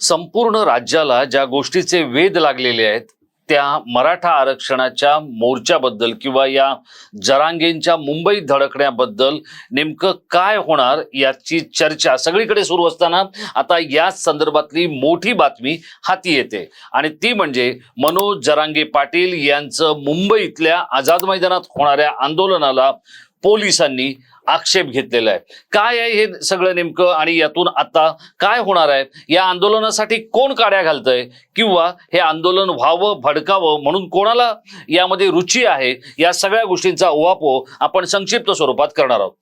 संपूर्ण राज्याला ज्या गोष्टीचे वेध लागलेले आहेत त्या मराठा आरक्षणाच्या मोर्चाबद्दल किंवा या जरांगेंच्या मुंबईत धडकण्याबद्दल नेमकं काय होणार याची चर्चा सगळीकडे सुरू असताना आता याच संदर्भातली मोठी बातमी हाती येते. आणि ती म्हणजे मनोज जरांगे पाटील यांचं मुंबईतल्या आझाद मैदानात होणाऱ्या आंदोलनाला पोलिसांनी आक्षेप घेतलेला आहे. काय आहे हे सगळं नेमकं आणि यातून आता काय होणार आहे? या आंदोलनासाठी कोण काड्या घालतंय? किंवा हे आंदोलन व्हावं भडकावं म्हणून कोणाला यामध्ये रुची आहे? या सगळ्या गोष्टींचा ओवापो आपण संक्षिप्त स्वरूपात करणार आहोत.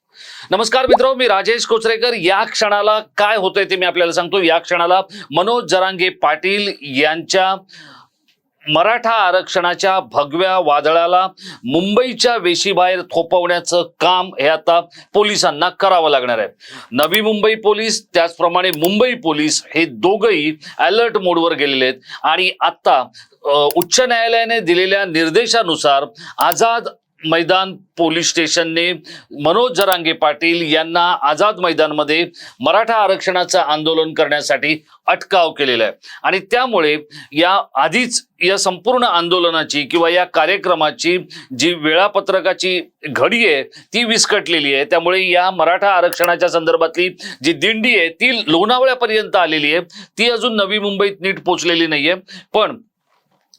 नमस्कार मित्र मी राजेश कोचरेकर. या क्षणाला काय होतंय ते मी आपल्याला सांगतो. या क्षणाला मनोज जरांगे पाटील यांच्या मराठा आरक्षणाच्या भगव्या वादळाला मुंबईच्या वेशीबाहेर थोपवण्याचं काम हे आता पोलिसांना करावं लागणार आहे. नवी मुंबई पोलीस त्याचप्रमाणे मुंबई पोलीस हे दोघंही अलर्ट मोडवर गेलेले आहेत. आणि आत्ता उच्च न्यायालयाने दिलेल्या निर्देशानुसार आझाद मैदान पोलीस स्टेशनने मनोज जरांगे पाटील यांना आझाद मैदानमध्ये मराठा आरक्षणाचं आंदोलन करण्यासाठी अटकाव केलेला आहे. आणि त्यामुळे या आधीच या संपूर्ण आंदोलनाची किंवा या कार्यक्रमाची जी वेळापत्रकाची घडी आहे ती विस्कटलेली आहे. त्यामुळे या मराठा आरक्षणाच्या संदर्भातली जी दिंडी आहे ती लोणावळ्यापर्यंत आलेली आहे. ती अजून नवी मुंबईत नीट पोचलेली नाहीये. पण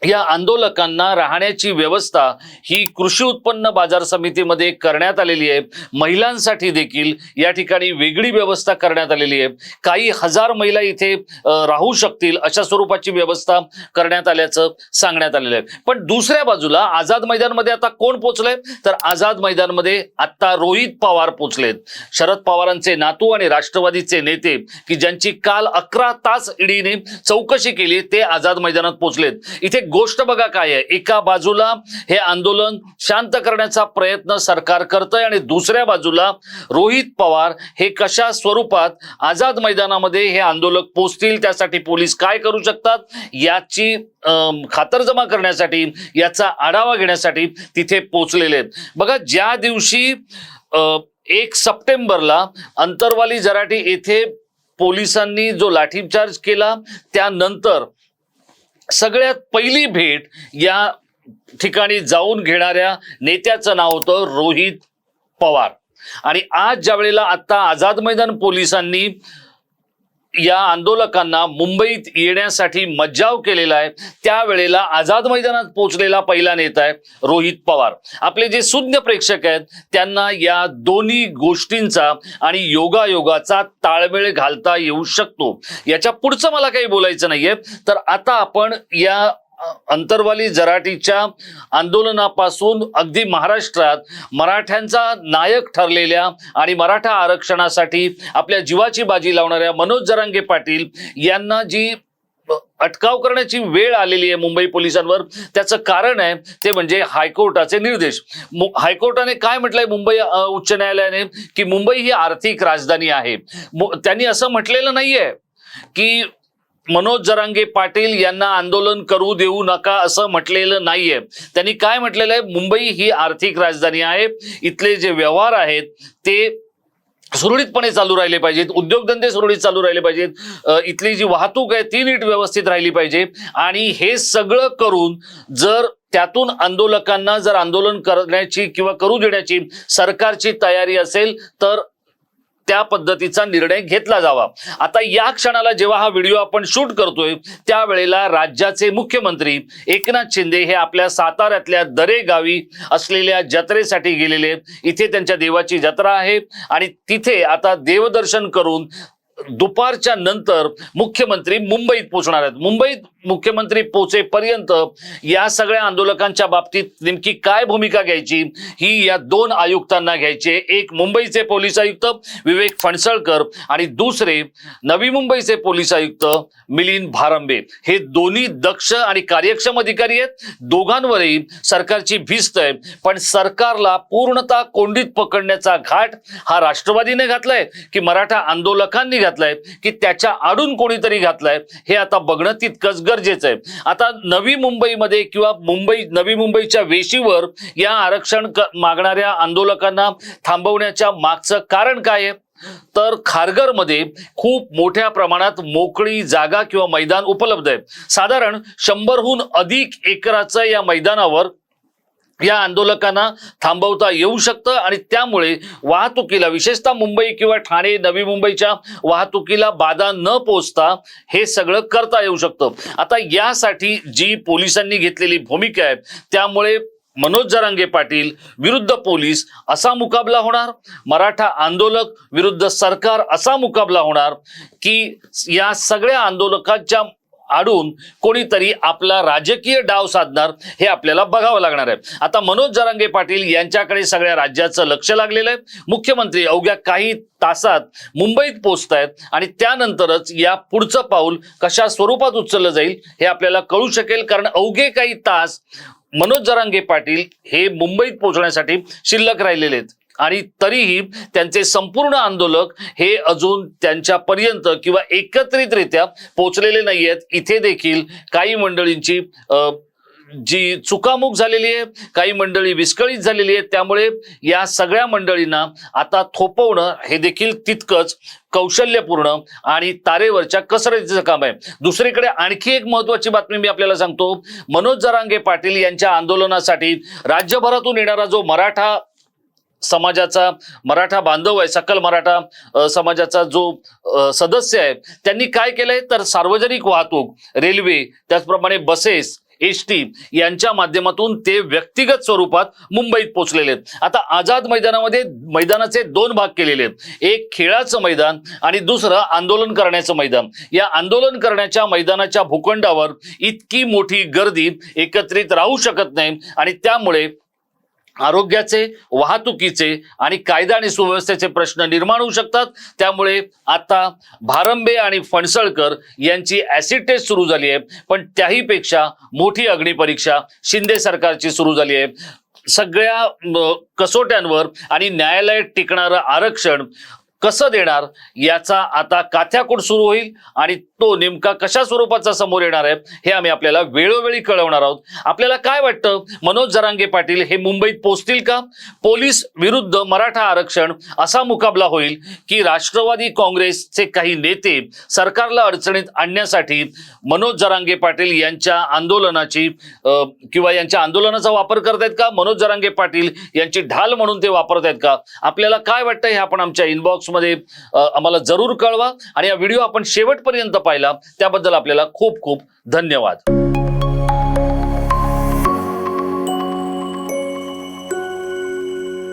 या आंदोलकांना राहण्याची व्यवस्था ही कृषी उत्पन्न बाजार समितीमध्ये करण्यात आलेली आहे. महिलांसाठी देखील या ठिकाणी वेगळी व्यवस्था करण्यात आलेली आहे. काही हजार महिला इथे राहू शकतील अशा स्वरूपाची व्यवस्था करण्यात आल्याचं सांगण्यात आलेलं आहे. पण दुसऱ्या बाजूला आझाद मैदानमध्ये आता कोण पोचलंय तर आझाद मैदानमध्ये आत्ता रोहित पवार पोचलेत शरद पवारांचे नातू आणि राष्ट्रवादीचे नेते की ज्यांची काल अकरा तास ईडीने चौकशी केली ते आझाद मैदानात पोचलेत इथे गोष्ट बघा काय आहे. एका बाजूला हे आंदोलन शांत करण्याचा प्रयत्न सरकार करतंय आणि दुसऱ्या बाजूला रोहित पवार हे कशा स्वरूपात आझाद मैदानामध्ये हे आंदोलक पोचतील त्यासाठी पोलीस काय करू शकतात याची खातरजमा करण्यासाठी याचा आढावा घेण्यासाठी तिथे पोचलेले आहेत. बघा ज्या दिवशी एक सप्टेंबरला अंतरवाली जराठी येथे पोलिसांनी जो लाठीचार्ज केला त्यानंतर सगळ्यात पहिली भेट या ठिकाणी जाऊन घेणाऱ्या नेत्याचं नाव होतं रोहित पवार. आणि आज ज्या वेळेला आता आझाद मैदान पोलिसांनी या आंदोलकांना मुंबईत येण्यासाठी मज्जाव केलेला आहे. त्यावेळेला आझाद मैदानात पोहोचलेला पहिला नेता आहे रोहित पवार. आपले जे सुज्ञ प्रेक्षक आहेत त्यांना या दोन्ही गोष्टींचा आणि योगायोगाचा ताळमेळ घालता येऊ शकतो. याच्या पुढचं मला काही बोलायचं नाहीये. तर आता आपण या अंतरवाली जराटीच्या आंदोलनापासून अगदी महाराष्ट्रात मराठ्यांचा नायक ठरलेल्या आणि मराठा आरक्षणासाठी आपल्या जीवाची बाजी लावणाऱ्या मनोज जरांगे पाटील यांना जी अटकाव करण्याची वेळ आलेली आहे मुंबई पोलिसांवर त्याचं कारण आहे ते म्हणजे हायकोर्टाचे निर्देश. मु- हायकोर्टाने काय म्हटलंय मुंबई उच्च न्यायालयाने? की मुंबई ही आर्थिक राजधानी आहे. मु- त्यांनी असं म्हटलेलं नाहीये की मनोज जरांगे पाटील यांना आंदोलन करू देऊ नका असं म्हटलेलं नाहीये. त्यांनी काय म्हटलेलं आहे? मुंबई ही आर्थिक राजधानी आहे. इथले जे व्यवहार आहेत ते सुरळीतपणे चालू राहिले पाहिजेत. उद्योगधंदे सुरळीत चालू राहिले पाहिजेत. इथली जी वाहतूक आहे ती नीट व्यवस्थित राहिली पाहिजे. आणि हे सगळं करून जर त्यातून आंदोलकांना जर आंदोलन करण्याची किंवा करू देण्याची सरकारची तयारी असेल तर त्या पद्धतीचा निर्णय घेतला जावा. आता या क्षणाला जेव्हा हा व्हिडिओ आपण शूट करतोय त्यावेळेला राज्याचे मुख्यमंत्री एकनाथ शिंदे हे आपल्या साताऱ्यातल्या दरे गावी असलेल्या जत्रेसाठी गेलेले. इथे त्यांच्या देवाची जत्रा आहे आणि तिथे आता देवदर्शन करून दुपारच्या नंतर मुख्यमंत्री मुंबईत पोहोचणार आहेत. मुंबईत मुख्यमंत्री पोहोचेपर्यंत या सगळ्या आंदोलकांच्या बाबतीत नेमकी काय भूमिका घ्यायची ही या दोन आयुक्तांना घ्यायची. एक मुंबईचे पोलीस आयुक्त विवेक फणसळकर आणि दुसरे नवी मुंबईचे पोलीस आयुक्त मिलिंद भारंबे. हे दोन्ही दक्ष आणि कार्यक्षम अधिकारी आहेत. दोघांवरही सरकारची भिस्त आहे. पण सरकारला पूर्णतः कोंडीत पकडण्याचा घाट हा राष्ट्रवादीने घातलाय की मराठा आंदोलकांनी घातला घातलाय की त्याच्या आडून कोणीतरी घातलाय हे आता बघणं तितकंच गरजेचं आहे. आता नवी मुंबईमध्ये किंवा मुंबई नवी मुंबईच्या वेशीवर या आरक्षण मागणाऱ्या आंदोलकांना थांबवण्याच्या मागचं कारण काय आहे? तर खारघरमध्ये खूप मोठ्या प्रमाणात मोकळी जागा किंवा मैदान उपलब्ध आहे. साधारण शंभरहून अधिक एकराचं या मैदानावर या आंदोलकांना थांबवता येऊ शकतं आणि त्यामुळे वाहतुकीला विशेषतः मुंबई किंवा ठाणे नवी मुंबईच्या वाहतुकीला बाधा न पोचता हे सगळं करता येऊ शकतं. आता यासाठी जी पोलिसांनी घेतलेली भूमिका आहे त्यामुळे मनोज जरांगे पाटील विरुद्ध पोलीस असा मुकाबला होणार. मराठा आंदोलक विरुद्ध सरकार असा मुकाबला होणार की या सगळ्या आंदोलकांच्या आडून कोणीतरी आपला राजकीय डाव साधणार हे आपल्याला बघावं लागणार आहे. आता मनोज जरांगे पाटील यांच्याकडे सगळ्या राज्याचं लक्ष लागलेलं आहे. मुख्यमंत्री अवघ्या काही तासात मुंबईत पोचत आहेत आणि त्यानंतरच या पुढचं पाऊल कशा स्वरूपात उचललं जाईल हे आपल्याला कळू शकेल. कारण अवघे काही तास मनोज जरांगे पाटील हे मुंबईत पोहोचण्यासाठी शिल्लक राहिलेले आहेत. आणि तरीही त्यांचे संपूर्ण आंदोलक हे अजून त्यांच्यापर्यंत किंवा एकत्रितरित्या पोचलेले नाही आहेत इथे देखील काही मंडळींची जी चुकामुक झालेली आहे काही मंडळी विस्कळीत झालेली आहेत. त्यामुळे या सगळ्या मंडळींना आता थोपवणं हे देखील तितकंच कौशल्यपूर्ण आणि तारेवरच्या कसरतीचं काम आहे. दुसरीकडे आणखी एक महत्वाची बातमी मी आपल्याला सांगतो. मनोज जरांगे पाटील यांच्या आंदोलनासाठी राज्यभरातून येणारा जो मराठा समाजाचा मराठा बांधव आहे सकल मराठा समाजाचा जो सदस्य आहे त्यांनी काय केलंय? तर सार्वजनिक वाहतूक रेल्वे त्याचप्रमाणे बसेस एस टी यांच्या माध्यमातून ते व्यक्तिगत स्वरूपात मुंबईत पोहोचलेले आहेत. आता आझाद मैदानामध्ये मैदानाचे दोन भाग केलेले आहेत. एक खेळाचं मैदान आणि दुसरं आंदोलन करण्याचं मैदान. या आंदोलन करण्याच्या मैदानाच्या भूखंडावर इतकी मोठी गर्दी एकत्रित राहू शकत नाही आणि त्यामुळे आरोग्याचे वाहतुकीचे आणि कायदा आणि सुव्यवस्थेचे प्रश्न निर्माण होऊ शकतात. त्यामुळे आता भारंबे आणि फणसळकर यांची ऍसिड टेस्ट सुरू झाली आहे. पण त्याहीपेक्षा मोठी अग्निपरीक्षा शिंदे सरकारची सुरू झाली आहे. सगळ्या कसोट्यांवर आणि न्यायालयात टिकणारं आरक्षण कसं देणार याचा आता काथ्याकूट सुरू होईल आणि तो नेमका कशा स्वरूपाचा समोर येणार आहे हे आम्ही आपल्याला वेळोवेळी कळवणार आहोत. आपल्याला काय वाटतं मनोज जरांगे पाटील हे मुंबईत पोचतील का? पोलीस विरुद्ध मराठा आरक्षण असा मुकाबला होईल की राष्ट्रवादी काँग्रेसचे काही नेते सरकारला अडचणीत आणण्यासाठी मनोज जरांगे पाटील यांच्या आंदोलनाची किंवा यांच्या आंदोलनाचा वापर करतायत का? मनोज जरांगे पाटील यांची ढाल म्हणून ते वापरत आहेत का? आपल्याला काय वाटतं हे आपण आमच्या इनबॉक्स अ, आम्हाला जरूर कळवा. आणि हा व्हिडिओ आपण शेवटपर्यंत पाहिला त्याबद्दल आपल्याला खूप खूप धन्यवाद.